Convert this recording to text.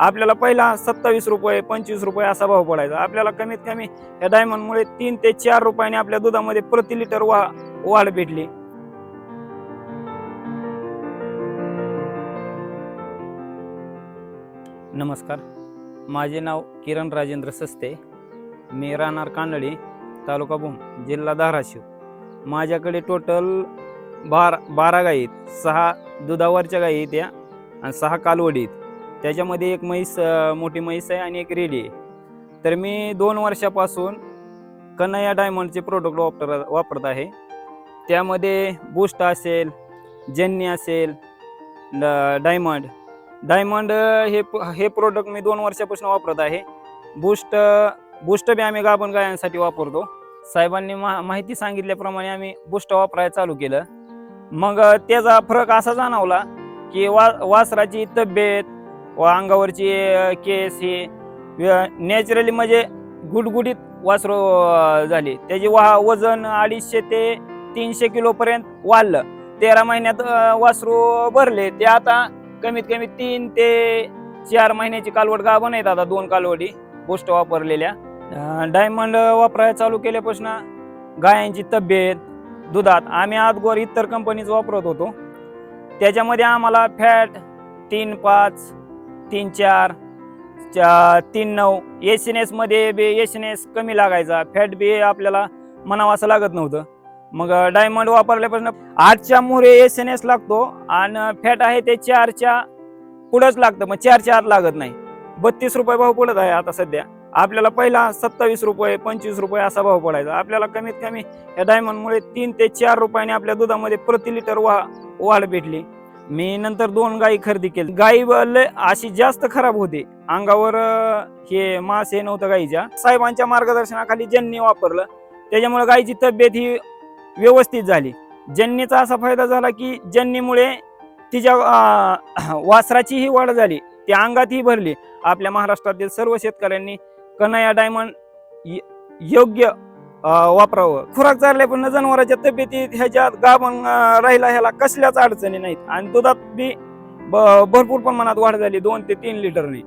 आपल्याला पहिला सत्तावीस रुपये पंचवीस रुपये असा भाव पडायचा. आपल्याला कमीत कमी या डायमंडमुळे तीन ते चार रुपयाने आपल्या दुधामध्ये प्रति लिटर वा वाढ भेटली. नमस्कार. माझे नाव किरण राजेंद्र सस्ते. मी राहणार कानडी तालुका भूम जिल्हा धाराशिव. माझ्याकडे टोटल बार बारा गाई आहेत. सहा दुधावरच्या गाई आहेत या आणि सहा कालवडी आहेत. त्याच्यामध्ये एक म्हैस मोठी म्हैस आहे आणि एक रेडी आहे. तर मी दोन वर्षापासून कन्हैया डायमंडचे प्रोडक्ट वापर वापरत आहे. त्यामध्ये बूस्ट असेल जन्नी असेल डायमंड डायमंड हे हे प्रोडक्ट मी दोन वर्षापासून वापरत आहे. बूस्ट बूस्ट बी आम्ही गाभण गायांसाठी वापरतो. साहेबांनी मा माहिती सांगितल्याप्रमाणे आम्ही बूस्ट वापरायला चालू केलं. मग त्याचा फरक असा जाणवला की वा वासराची तब्येत व अंगावरची केस हे नॅचरली म्हणजे गुडगुडीत वासरू झाले झाली. त्याची वा वजन अडीचशे ते तीनशे किलोपर्यंत वाढलं. तेरा महिन्यात वासरू भरले. ते आता कमीत कमी तीन ते चार महिन्याची कालवड गाभण आहेत आता दोन कालवडी गोष्ट वापरलेल्या. डायमंड वापरायला चालू केल्यापासून गायांची तब्येत दुधात. आम्ही आजगोर इतर कंपनीच वापरत होतो. त्याच्यामध्ये आम्हाला फॅट तीन पाच तीन चार चा- तीन नऊ. एस एन एसमध्ये बी एस एन एस कमी लागायचा. फॅट बी आपल्याला म्हणावं असं लागत नव्हतं. मग डायमंड वापरल्यापासून आठच्या मोहरे एस एन एस लागतो आणि फॅट आहे ते चारच्या पुढंच लागतं. मग चारच्या आत लागत नाही. बत्तीस रुपये भाव पडत आहे आता सध्या. आपल्याला पहिला सत्तावीस रुपये पंचवीस रुपये असा भाव पडायचा. आपल्याला कमीत कमी या डायमंडमुळे तीन ते चार रुपयाने आपल्या दुधामध्ये प्रति लिटर वा वाढ भेटली. मी नंतर दोन गाई खरेदी केली. गायी लय अशी जास्त खराब होते. अंगावर हे मास हे नव्हतं गाईच्या. साहेबांच्या मार्गदर्शनाखाली ज्यांनी वापरलं त्याच्यामुळे गाईची तब्येत ही व्यवस्थित झाली. जन्नीचा असा फायदा झाला की जन्नीमुळे तिच्या वासराचीही वाढ झाली ती अंगातही भरली. आपल्या महाराष्ट्रातील सर्व शेतकऱ्यांनी कन्हैया डायमंड य- योग्य वापरावं. खुराक चालल्या पण जनावरांच्या तब्येतीत ह्याच्यात गाभण राहिला ह्याला कसल्याच अडचणी नाहीत. आणि दुधात बी भरपूर प्रमाणात वाढ झाली दोन ते तीन लिटरने.